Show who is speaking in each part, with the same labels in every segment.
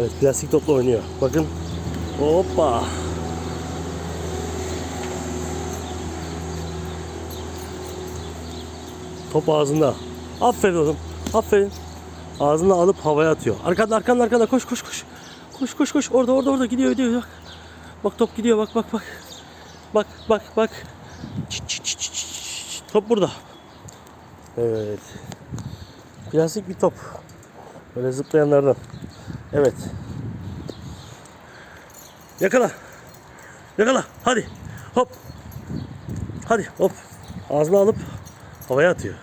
Speaker 1: Evet plastik topla oynuyor. Bakın. Hoppa. Top ağzında. Aferin oğlum. Aferin. Ağzına alıp havaya atıyor. Arkanda arkanda arkanda koş koş koş. Koş koş koş. Orada orada orada gidiyor gidiyor. Bak. Bak top gidiyor bak bak bak. Bak bak bak. Çıt, çıt, çıt, çıt, çıt. Top burada. Evet. Plastik bir top. Böyle zıplayanlardan. Evet. Yakala. Yakala. Hadi. Hop. Hadi hop. Ağzına alıp havaya atıyor.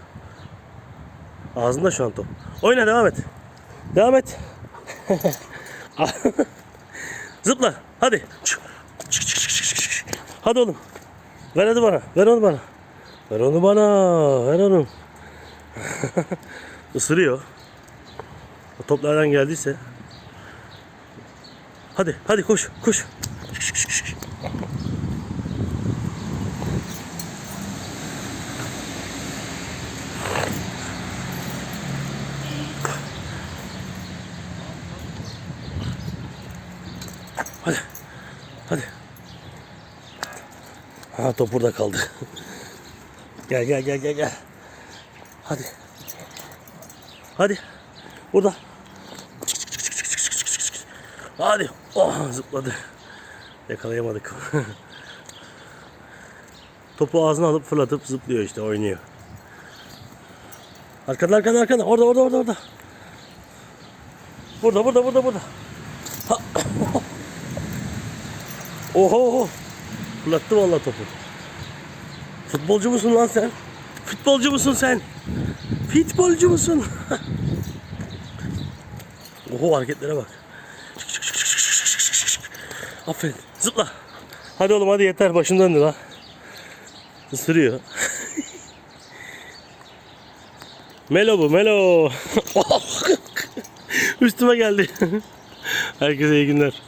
Speaker 1: Ağzında şu an top. Oyna devam et. Devam et. Zıpla. Hadi. Hadi oğlum. Ver hadi bana. Ver onu bana. Ver onu bana. Ver onu. Isırıyor. O top geldiyse. Hadi, hadi koş, koş. Hadi. Hadi. Ha top burada kaldı. gel gel gel gel gel. Hadi. Hadi. Burada. Hadi. Oh zıpladı. Yakalayamadık. Topu ağzına alıp fırlatıp zıplıyor işte oynuyor. Arkada arkada arkada. Orada orada orada orada. Burada burada burada burada. Oho oho. Fırlattı vallahi topu. Futbolcu musun lan sen? Futbolcu musun sen? Futbolcu musun? Oho hareketlere bak. Aferin. Zıpla. Hadi oğlum hadi yeter. Başım döndü lan. Isırıyor. Melo bu Melo. Üstüme geldi. Herkese iyi günler.